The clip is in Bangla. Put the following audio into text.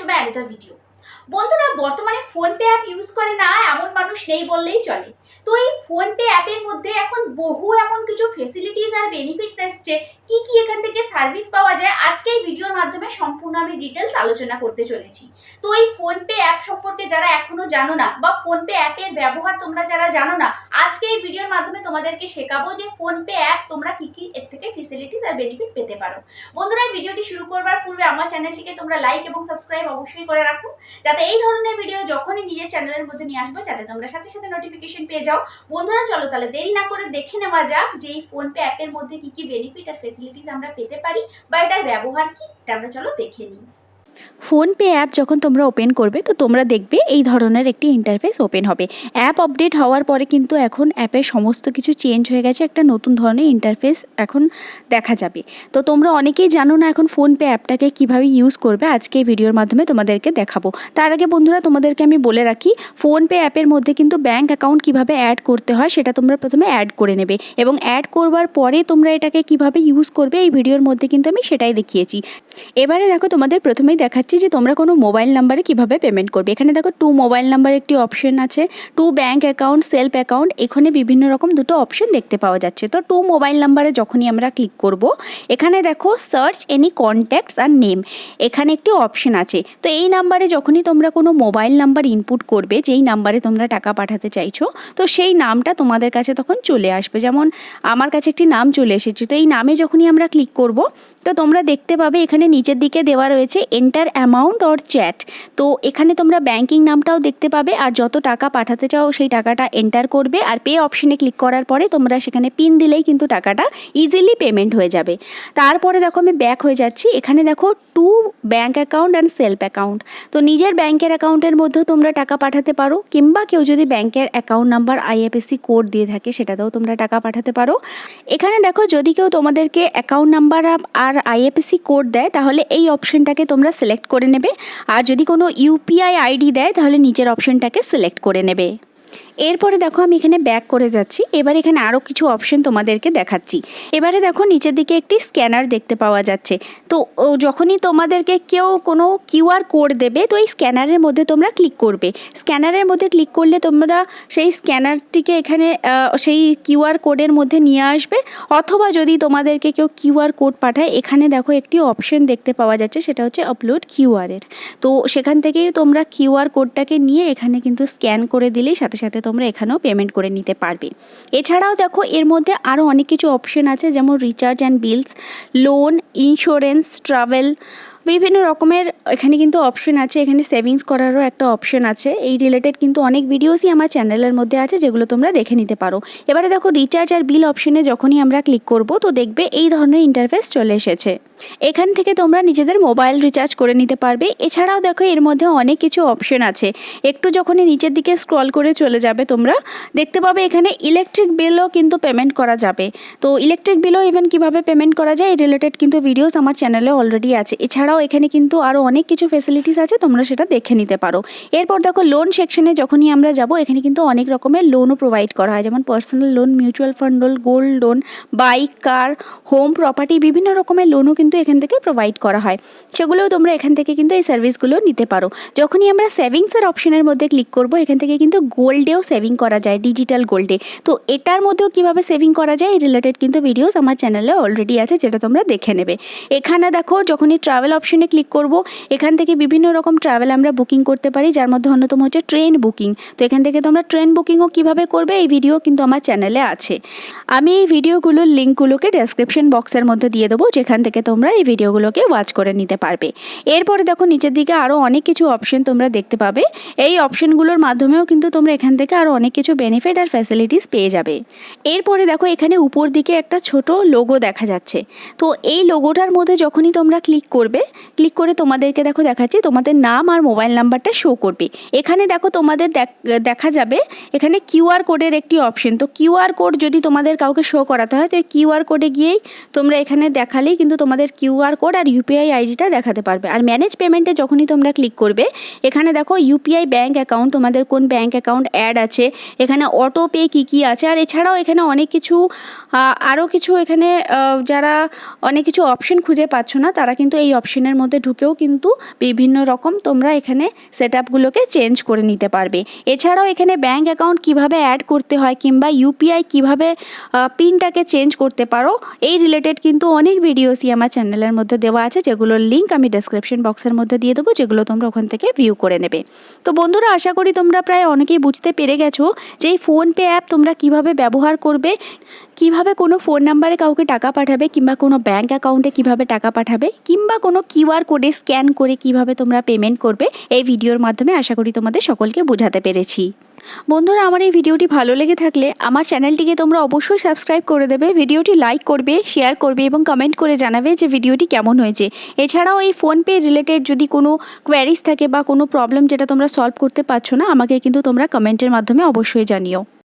টু মাই অ্যানাদার ভিডিও বন্ধুরা, বর্তমানে ফোনপে অ্যাপ ইউজ করে না, এমন মানুষ নেই বললেই চলে। তো এই ফোনপে অ্যাপের মধ্যে এখন বহু এমন কিছু ফেসিলিটিস আর বেনিফিটস এসছে। কি কি এখান থেকে সার্ভিস পাওয়া যায়, আজকে এই ভিডিওর মাধ্যমে সম্পূর্ণ আমি ডিটেলস আলোচনা করতে চলেছি। তো এই ফোনপে অ্যাপ সম্পর্কে যারা এখনও জানো না, বা ফোনপে অ্যাপের ব্যবহার তোমরা যারা জানো না, আজকে এই ভিডিওর মাধ্যমে তোমাদেরকে শেখাবো যে ফোনপে অ্যাপ তোমরা কি কি এর থেকে ফেসিলিটিস আর বেনিফিট পেতে পারো। বন্ধুরা ভিডিওটি শুরু করবার পূর্বে আমার চ্যানেলটিকে তোমরা লাইক এবং সাবস্ক্রাইব অবশ্যই করে রাখো, যাতে এই ধরনের ভিডিও যখনই নিজের চ্যানেলের মধ্যে নিয়ে আসব, যাতে তোমরা সাথে সাথে নোটিফিকেশন পেয়ে যাও। বন্ধুরা, চলো তাহলে দেরি না করে দেখে নেওয়া যাক যে এই ফোনপে অ্যাপের মধ্যে কি কি বেনিফিট আর ফেসিলিটিস আমরা পেতে পারি বা এটার ব্যবহার কি। এটা আমরা চলো দেখে নিই। ফোনপে অ্যাপ যখন তোমরা ওপেন করবে, তো তোমরা দেখবে এই ধরনের একটি ইন্টারফেস ওপেন হবে। অ্যাপ আপডেট হওয়ার পরে কিন্তু এখন অ্যাপের সমস্ত কিছু চেঞ্জ হয়ে গেছে, একটা নতুন ধরনের ইন্টারফেস এখন দেখা যাবে। তো তোমরা অনেকেই জানো না এখন ফোনপে অ্যাপটাকে কীভাবে ইউজ করবে, আজকে এই ভিডিওর মাধ্যমে তোমাদেরকে দেখাবো। তার আগে বন্ধুরা, তোমাদেরকে আমি বলে রাখি ফোনপে অ্যাপের মধ্যে কিন্তু ব্যাঙ্ক অ্যাকাউন্ট কীভাবে অ্যাড করতে হয়, সেটা তোমরা প্রথমে অ্যাড করে নেবে। এবং অ্যাড করবার পরে তোমরা এটাকে কীভাবে ইউজ করবে, এই ভিডিওর মধ্যে কিন্তু আমি সেটাই দেখিয়েছি। এবারে দেখো, তোমাদের প্রথমেই দেখাচ্ছি যে তোমরা কোনো মোবাইল নাম্বারে কীভাবে পেমেন্ট করবে। এখানে দেখো টু মোবাইল নাম্বার একটি অপশন আছে to bank account self account এখানে বিভিন্ন রকম দুটো অপশন দেখতে পাওয়া যাচ্ছে। তো টু মোবাইল নাম্বারে যখনই আমরা ক্লিক করব, এখানে দেখো সার্চ এনি কন্ট্যাক্টস আর নেম এখানে একটি অপশন আছে। তো এই নাম্বারে যখনই তোমরা কোনো মোবাইল নাম্বার ইনপুট করবে, যেই নাম্বারে তোমরা টাকা পাঠাতে চাইছো, তো সেই নামটা তোমাদের কাছে তখন চলে আসবে। যেমন আমার কাছে একটি নাম চলে এসেছে, তো এই নামে যখনই আমরা ক্লিক করব তো তোমরা দেখতে পাবে এখানে নিচের দিকে দেওয়া রয়েছে এন্টার অ্যামাউন্ট অর চ্যাট তো এখানে তোমরা ব্যাংকিং নামটাও দেখতে পাবে আর যত টাকা পাঠাতে চাও সেই টাকাটা এন্টার করবে আর পে অপশনে ক্লিক করার পরে তোমরা সেখানে পিন দিলেই কিন্তু টাকাটা ইজিলি পেমেন্ট হয়ে যাবে। তারপরে দেখো আমি ব্যাক হয়ে যাচ্ছি। এখানে দেখো to bank account and self account তো নিজের ব্যাংকের অ্যাকাউন্টের মধ্যেও তোমরা টাকা পাঠাতে পারো কিংবা কেউ যদি ব্যাংকের অ্যাকাউন্ট নাম্বার আইএফএসসি কোড দিয়ে থাকে সেটাতেও তোমরা টাকা পাঠাতে পারো। এখানে দেখো যদি কেউ তোমাদেরকে অ্যাকাউন্ট নাম্বার আর আইএফএসসি কোড দেয়, তাহলে এই অপশনটাকে তোমরা সিলেক্ট করে নেবে। আর যদি কোনো ইউপিআই আইডি দেয়, তাহলে নিচের অপশনটাকে সিলেক্ট করে নেবে। এরপরে দেখো আমি এখানে ব্যাক করে যাচ্ছি। এবার এখানে আরও কিছু অপশন তোমাদেরকে দেখাচ্ছি। এবারে দেখো নিচের দিকে একটি স্ক্যানার দেখতে পাওয়া যাচ্ছে। তো যখনই তোমাদেরকে কেউ কোনো কিউআর কোড দেবে, তো এই স্ক্যানারের মধ্যে তোমরা ক্লিক করবে। স্ক্যানারের মধ্যে ক্লিক করলে তোমরা সেই স্ক্যানারটিকে এখানে সেই কিউআর কোডের মধ্যে নিয়ে আসবে। অথবা যদি তোমাদেরকে কেউ কিউআর কোড পাঠায়, এখানে দেখো একটি অপশন দেখতে পাওয়া যাচ্ছে, সেটা হচ্ছে আপলোড কিউআরের তো সেখান থেকেই তোমরা কিউআর কোডটাকে নিয়ে এখানে কিন্তু স্ক্যান করে দিলেই সাথে সাথে তোমরা এখানেও পেমেন্ট করে নিতে পারবে। এছাড়াও দেখো, এর মধ্যে আরও অনেক কিছু অপশন আছে, যেমন recharge and bills loan insurance travel বিভিন্ন রকমের এখানে কিন্তু অপশন আছে, এখানে সেভিংস করারও একটা অপশন আছে। এই রিলেটেড কিন্তু অনেক ভিডিওসই আমার চ্যানেলের মধ্যে আছে, যেগুলো তোমরা দেখে নিতে পারো। এবারে দেখো রিচার্জ আর বিল অপশনে যখনই আমরা ক্লিক করব, তো দেখবে এই ধরনের ইন্টারফেস চলে এসেছে। এখান থেকে তোমরা নিজেদের মোবাইল রিচার্জ করে নিতে পারবে। এছাড়াও দেখো এর মধ্যে অনেক কিছু অপশন আছে। একটু যখনই নিচের দিকে স্ক্রল করে চলে যাবে তোমরা, দেখতে পাবে এখানে ইলেকট্রিক বিলও কিন্তু পেমেন্ট করা যাবে। তো ইলেকট্রিক বিলও ইভেন কীভাবে পেমেন্ট করা যায়, এই রিলেটেড কিন্তু ভিডিওস আমার চ্যানেলে অলরেডি আছে। এছাড়াও এখানে কিন্তু আরও অনেক কিছু ফেসিলিটিস আছে, তোমরা সেটা দেখে নিতে পারো। এরপর দেখো লোন সেকশনে যখনই আমরা যাব, এখানে কিন্তু অনেক রকমের লোনও প্রোভাইড করা হয়। যেমন personal loan mutual fund loan gold loan bike car home property বিভিন্ন রকমের লোনও কিন্তু এখান থেকে প্রোভাইড করা হয়। সেগুলোও তোমরা এখান থেকে কিন্তু এই সার্ভিসগুলো নিতে পারো। যখনই আমরা সেভিংসের অপশনের মধ্যে ক্লিক করব, এখান থেকে কিন্তু গোল্ডেও সেভিং করা যায় ডিজিটাল গোল্ডে তো এটার মধ্যেও কীভাবে সেভিং করা যায়, এই রিলেটেড কিন্তু ভিডিওস আমার চ্যানেলে অলরেডি আছে, যেটা তোমরা দেখে নেবে। এখানে দেখো, যখনই ট্রাভেল অপশনে ক্লিক করব। এখান থেকে বিভিন্ন রকম ট্রাভেল আমরা বুকিং করতে পারি, যার মধ্যে অন্যতম হচ্ছে ট্রেন বুকিং তো এখান থেকে তোমরা ট্রেন বুকিংও কীভাবে করবে এই ভিডিও কিন্তু আমার চ্যানেলে আছে। আমি এই ভিডিওগুলোর লিঙ্কগুলোকে ডেসক্রিপশন বক্সের মধ্যে দিয়ে দেবো, যেখান থেকে তোমরা এই ভিডিওগুলোকে ওয়াচ করে নিতে পারবে। এরপরে দেখো নিচের দিকে আরও অনেক কিছু অপশন তোমরা দেখতে পাবে। এই অপশনগুলোর মাধ্যমেও কিন্তু তোমরা এখান থেকে আরও অনেক কিছু বেনিফিট আর ফ্যাসিলিটিস পেয়ে যাবে। এরপরে দেখো এখানে উপর দিকে একটা ছোট লোগো দেখা যাচ্ছে। তো এই লোগোটার মধ্যে যখনই তোমরা ক্লিক করবে ক্লিক করে তোমাদেরকে দেখো দেখাচ্ছি, তোমাদের নাম আর মোবাইল নাম্বারটা শো করবে। এখানে দেখো তোমাদের দেখ- যাবে, এখানে কিউআর কোডের একটি অপশন তো কিউআর কোড যদি তোমাদের কাউকে শো করাতে হয়, তো কিউআর কোডে গিয়েই তোমরা এখানে দেখালেই কিন্তু তোমাদের কিউআর কোড আর ইউপিআই আইডিটা দেখাতে পারবে। আর ম্যানেজ পেমেন্টে যখনই তোমরা ক্লিক করবে, এখানে দেখো ইউপিআই ব্যাঙ্ক অ্যাকাউন্ট তোমাদের কোন ব্যাঙ্ক অ্যাকাউন্ট অ্যাড আছে, এখানে অটো পে কী কী আছে, আর এছাড়াও এখানে অনেক কিছু আরও কিছু এখানে যারা অনেক কিছু অপশন খুঁজে পাচ্ছ না, তারা কিন্তু এই অপশন মেশিনের মধ্যে ঢুকেও কিন্তু বিভিন্ন রকম তোমরা এখানে সেট আপগুলোকে চেঞ্জ করে নিতে পারবে। এছাড়াও এখানে ব্যাঙ্ক অ্যাকাউন্ট কীভাবে অ্যাড করতে হয় কিংবা ইউপিআই কীভাবে পিনটাকে চেঞ্জ করতে পারো, এই রিলেটেড কিন্তু অনেক ভিডিওসই আমার চ্যানেলের মধ্যে দেওয়া আছে, যেগুলোর লিঙ্ক আমি ডেসক্রিপশন বক্সের মধ্যে দিয়ে দেবো, যেগুলো তোমরা ওখান থেকে ভিউ করে নেবে। তো বন্ধুরা, আশা করি তোমরা প্রায় অনেকেই বুঝতে পেরে গেছো যে এই ফোনপে অ্যাপ তোমরা কীভাবে ব্যবহার করবে, কীভাবে কোনো ফোন নাম্বারে কাউকে টাকা পাঠাবে কিংবা কোনো ব্যাঙ্ক অ্যাকাউন্টে কীভাবে টাকা পাঠাবে কিংবা কোনো কিউআর কোডে স্ক্যান করে কীভাবে তোমরা পেমেন্ট করবে, এই ভিডিওর মাধ্যমে আশা করি তোমাদের সকলকে বোঝাতে পেরেছি। বন্ধুরা, আমার এই ভিডিওটি ভালো লেগে থাকলে আমার চ্যানেলটিকে তোমরা অবশ্যই সাবস্ক্রাইব করে দেবে, ভিডিওটি লাইক করবে, শেয়ার করবে এবং কমেন্ট করে জানাবে যে ভিডিওটি কেমন হয়েছে। এছাড়াও এই ফোনপে রিলেটেড যদি কোনো কোয়ারিজ থাকে বা কোনো প্রবলেম যেটা তোমরা সলভ করতে পারছ না, আমাকে কিন্তু তোমরা কমেন্টের মাধ্যমে অবশ্যই জানিও।